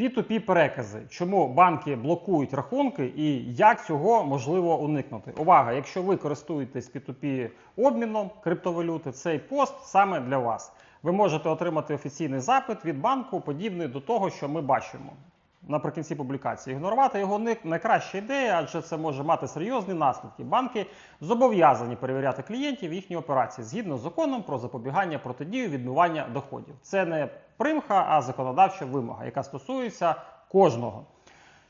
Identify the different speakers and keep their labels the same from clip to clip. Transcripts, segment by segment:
Speaker 1: P2P перекази. Чому банки блокують рахунки і як цього можливо уникнути? Увага! Якщо ви користуєтесь P2P обміном криптовалюти, цей пост саме для вас. Ви можете отримати офіційний запит від банку, подібний до того, що ми бачимо наприкінці публікації. Ігнорувати його не найкраща ідея, адже це може мати серйозні наслідки. Банки зобов'язані перевіряти клієнтів їхні операції згідно з законом про запобігання протидію відмивання доходів. Це не примха, а законодавча вимога, яка стосується кожного.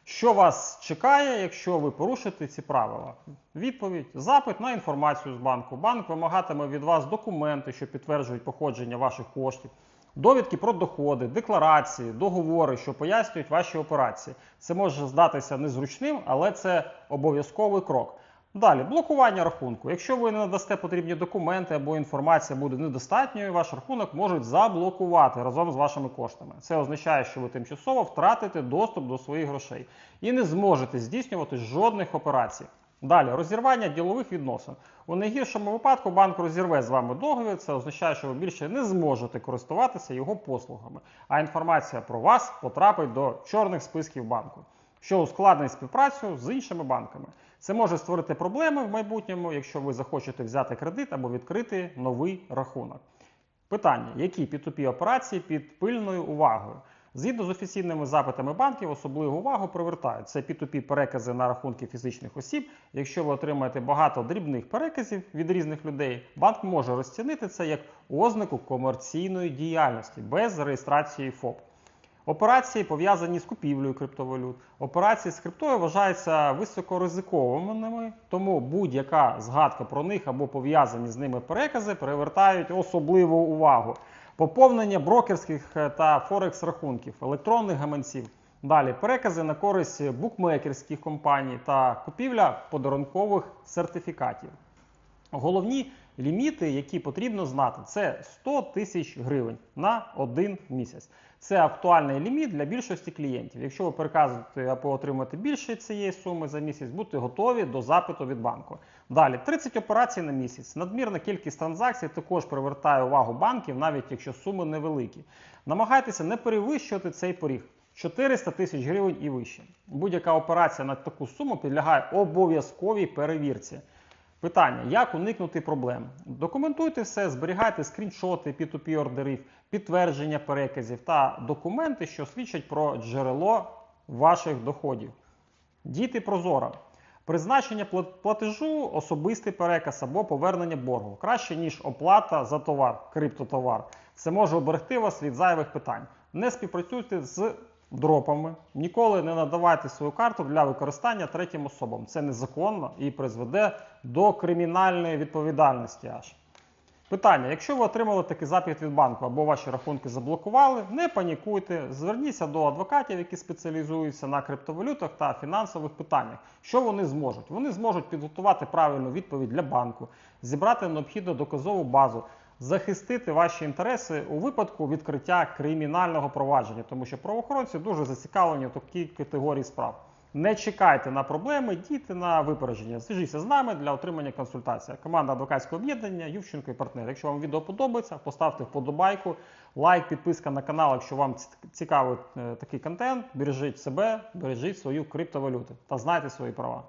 Speaker 1: Що вас чекає, якщо ви порушите ці правила? Відповідь: запит на інформацію з банку. Банк вимагатиме від вас документи, що підтверджують походження ваших коштів, довідки про доходи, декларації, договори, що пояснюють ваші операції. Це може здатися незручним, але це обов'язковий крок. Далі, блокування рахунку. Якщо ви не надасте потрібні документи або інформація буде недостатньою, ваш рахунок можуть заблокувати разом з вашими коштами. Це означає, що ви тимчасово втратите доступ до своїх грошей і не зможете здійснювати жодних операцій. Далі розірвання ділових відносин. У найгіршому випадку банк розірве з вами договір. Це означає, що ви більше не зможете користуватися його послугами, а інформація про вас потрапить до чорних списків банку, що ускладнить співпрацю з іншими банками. Це може створити проблеми в майбутньому, якщо ви захочете взяти кредит або відкрити новий рахунок. Питання: які P2P операції під пильною увагою? Згідно з офіційними запитами банків, особливу увагу привертають це P2P перекази на рахунки фізичних осіб. Якщо ви отримаєте багато дрібних переказів від різних людей, банк може розцінити це як ознаку комерційної діяльності без реєстрації ФОП. Операції пов'язані з купівлею криптовалют. Операції з криптою вважаються високоризикованими, тому будь-яка згадка про них або пов'язані з ними перекази привертають особливу увагу. Поповнення брокерських е, та форекс рахунків, електронних гаманців. Далі перекази на користь букмекерських компаній та купівля подарункових сертифікатів. Головні ліміти, які потрібно знати, це 100 тисяч гривень на один місяць. Це актуальний ліміт для більшості клієнтів. Якщо ви переказуєте або отримуєте більше цієї суми за місяць, будьте готові до запиту від банку. Далі 30 операцій на місяць. Надмірна кількість транзакцій також привертає увагу банків, навіть якщо суми невеликі. Намагайтеся не перевищувати цей поріг. 400 тисяч гривень і вище. Будь-яка операція на таку суму підлягає обов'язковій перевірці. Питання: як уникнути проблем? Документуйте все, зберігайте скріншоти P2P ордерів, підтвердження переказів та документи, що свідчать про джерело ваших доходів. Діти прозоро. Призначення пла- платежу, особистий переказ або повернення боргу краще, ніж оплата за товар, криптотовар. Це може оберегти вас від зайвих питань. Не співпрацюйте з дропами, ніколи не надавайте свою карту для використання третім особам. Це незаконно і призведе до кримінальної відповідальності аж. Питання: якщо ви отримали такий запит від банку або ваші рахунки заблокували, не панікуйте, зверніться до адвокатів, які спеціалізуються на криптовалютах та фінансових питаннях. Що вони зможуть? Вони зможуть підготувати правильну відповідь для банку, зібрати необхідну доказову базу, захистити ваші інтереси у випадку відкриття кримінального провадження, тому що правоохоронці дуже зацікавлені в такій категорії справ. Не чекайте на проблеми, дійте на випередження. Зв'яжіться з нами для отримання консультації. Команда адвокатського об'єднання Ющенко і партнер. Якщо вам відео подобається, поставте вподобайку, лайк, підписка на канал, якщо вам цікавий е, такий контент. Бережіть себе, бережіть свою криптовалюту та знайте свої права.